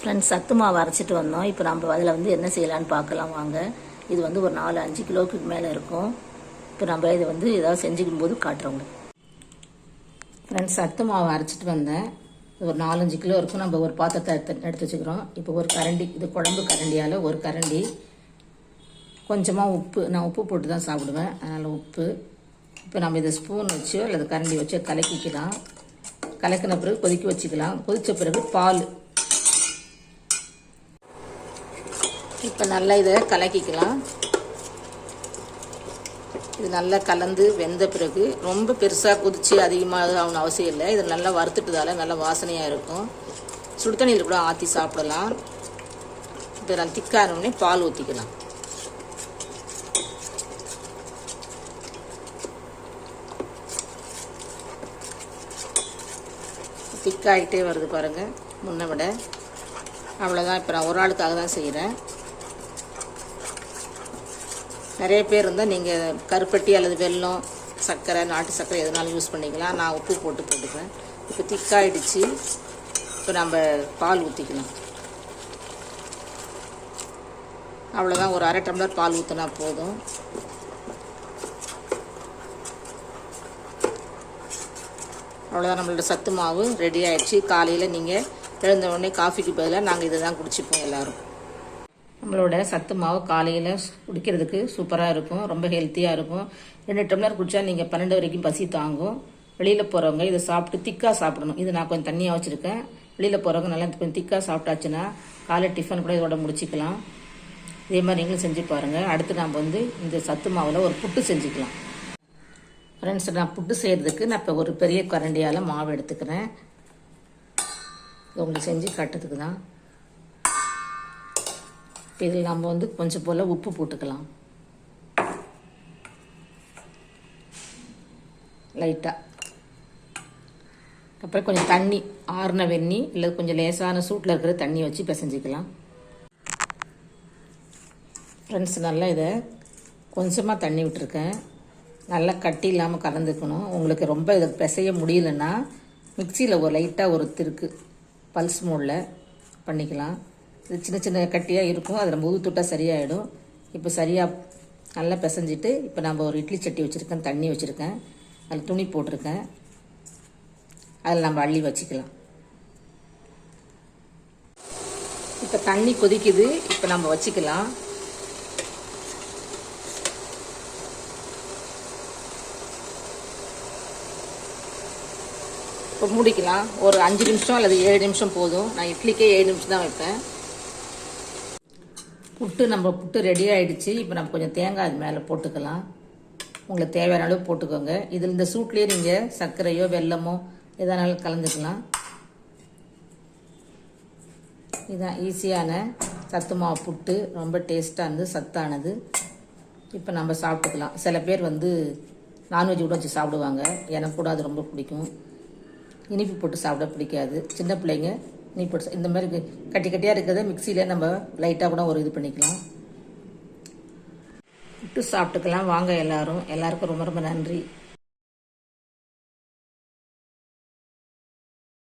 Friends சத்து மாவு அரைச்சிட்டு வந்தோம். இப்போ நம்ம அதில் வந்து என்ன செய்யலான்னு பார்க்கலாம் வாங்க. இது வந்து ஒரு நாலு அஞ்சு கிலோவுக்கு மேலே இருக்கும். இப்போ நம்ம இதை வந்து ஏதாவது செஞ்சுக்கும் போது காட்டுறோங்க ஃப்ரெண்ட்ஸ் சத்து மாவு அரைச்சிட்டு வந்தேன் ஒரு நாலஞ்சு கிலோ இருக்கும். நம்ம ஒரு பாத்திரத்தை எடுத்து எடுத்து வச்சுக்கிறோம். இப்போ ஒரு கரண்டி இது குழம்பு கரண்டியால் ஒரு கரண்டி. கொஞ்சமாக உப்பு நான் உப்பு போட்டு தான் சாப்பிடுவேன். அதனால் உப்பு. இப்போ நம்ம இதை ஸ்பூன் வச்சோ அல்லது கரண்டி வச்சோ கலக்கிக்கலாம். கலக்கின பிறகு கொதிக்க வச்சுக்கலாம். கொதித்த பிறகு பால் இப்போ நல்லா இதை கலக்கிக்கலாம். இது நல்லா கலந்து வெந்த பிறகு ரொம்ப பெருசாக குதித்து அதிகமாக ஆகணும் அவசியம் இல்லை. இது நல்லா வறுத்துட்டதால நல்லா வாசனையாக இருக்கும். சுடு தண்ணியில் கூட ஆற்றி சாப்பிடலாம். இப்போ நான் திக்கானோடனே பால் ஊற்றிக்கலாம் திக்காகிட்டே வருது பாருங்கள் முன்னை விட. அவ்வளோதான் இப்போ நான் ஒரு ஆளுக்காக தான் செய்கிறேன் நிறைய பேர் இருந்தால் நீங்கள் கருப்பட்டி அல்லது வெல்லம் சர்க்கரை நாட்டு சர்க்கரை எதுனாலும் யூஸ் பண்ணிக்கலாம். நான் உப்பு போட்டு போட்டுப்பேன் இப்போ திக்காயிடுச்சு இப்போ நம்ம பால் ஊற்றிக்கலாம் அவ்வளோதான் ஒரு அரை டம்ளர் பால் ஊற்றினா போதும். அவ்வளோதான் நம்மளோட சத்து மாவு ரெடி ஆயிடுச்சு. காலையில் நீங்கள் எழுந்த உடனே காஃபிக்கு பதிலாக நாங்கள் இதை தான் குடிச்சிப்போம் எல்லோரும். நம்மளோட சத்து மாவு காலையில் குடிக்கிறதுக்கு சூப்பராக இருக்கும் ரொம்ப ஹெல்த்தியாக இருக்கும். ரெண்டு டம்ளர் குடித்தா நீங்கள் பன்னெண்டு வரைக்கும் பசி தாங்கும். வெளியில் போகிறவங்க இதை சாப்பிட்டு திக்காக சாப்பிடணும். இது நான் கொஞ்சம் தண்ணியாக வச்சுருக்கேன். வெளியில் போகிறவங்க நல்லா கொஞ்சம் திக்காக சாப்பிட்டாச்சுன்னா காலை டிஃபன் கூட இதோட முடிச்சிக்கலாம். இதே மாதிரி நீங்களும் செஞ்சு பாருங்கள் அடுத்து நாம் வந்து இந்த சத்து மாவில் ஒரு புட்டு செஞ்சுக்கலாம். ஃப்ரெண்ட்ஸ் நான் புட்டு செய்கிறதுக்கு நான் இப்போ ஒரு பெரிய கரண்டியால் மாவு எடுத்துக்கிறேன். உங்களுக்கு செஞ்சு காட்டுறதுக்கு தான் இப்போ இதில் நம்ம வந்து கொஞ்சம் போல் உப்பு போட்டுக்கலாம். லைட்டாக அப்புறம் கொஞ்சம் தண்ணி ஆறுன வெந்நி இல்லை கொஞ்சம் லேசான சூட்டில் இருக்கிற தண்ணி வச்சு பிசைஞ்சிக்கலாம். ஃப்ரெண்ட்ஸ் நல்லா இதை கொஞ்சமாக தண்ணி விட்டுருக்கேன். நல்லா கட்டி இல்லாமல் கலந்துக்கணும். உங்களுக்கு ரொம்ப இதை பிசைய முடியலன்னா மிக்சியில் ஒரு லைட்டாக ஒரு திருக்கு பல்ஸ் மூடில் பண்ணிக்கலாம். சின்ன சின்ன கட்டியாக இருக்கும். அதில் முது தொட்டால் சரியாயிடும். இப்போ சரியாக நல்லா பிசைஞ்சிட்டு இப்போ நம்ம ஒரு இட்லி சட்டி வச்சுருக்கேன் தண்ணி வச்சுருக்கேன். அதில் துணி போட்டிருக்கேன். அதில் நம்ம அள்ளி வச்சுக்கலாம். இப்போ தண்ணி கொதிக்குது. இப்போ நம்ம வச்சுக்கலாம். இப்போ மூடிக்கலாம். ஒரு அஞ்சு நிமிஷம் அல்லது ஏழு நிமிஷம் போதும். நான் இட்லிக்கே ஏழு நிமிஷம் தான் வைப்பேன். புட்டு நம்ம புட்டு ரெடி ஆகிடுச்சு இப்போ நம்ம கொஞ்சம் தேங்காய் அது மேலே போட்டுக்கலாம். உங்களுக்கு தேவையான அளவு போட்டுக்கோங்க. இதில் இந்த சூட்லேயே நீங்கள் சர்க்கரையோ வெல்லமோ எதனாலும் கலந்துக்கலாம். இதுதான் ஈஸியான சத்து மாவு புட்டு. ரொம்ப டேஸ்ட்டாக இருந்து சத்தானது. இப்போ நம்ம சாப்பிட்டுக்கலாம். சில பேர் வந்து நான்வெஜ் கூட வச்சு சாப்பிடுவாங்க. எனக்கு கூட அது ரொம்ப பிடிக்கும். இனிப்பு போட்டு சாப்பிட பிடிக்காது. சின்ன பிள்ளைங்க நீ போட்டு இந்த மாதிரி கட்டி கட்டியாக இருக்கிறத மிக்சியில் நம்ம லைட்டாக கூட ஒரு இது பண்ணிக்கலாம். விட்டு சாப்பிட்டுக்கலாம். வாங்க எல்லாரும். எல்லாருக்கும் ரொம்ப ரொம்ப நன்றி.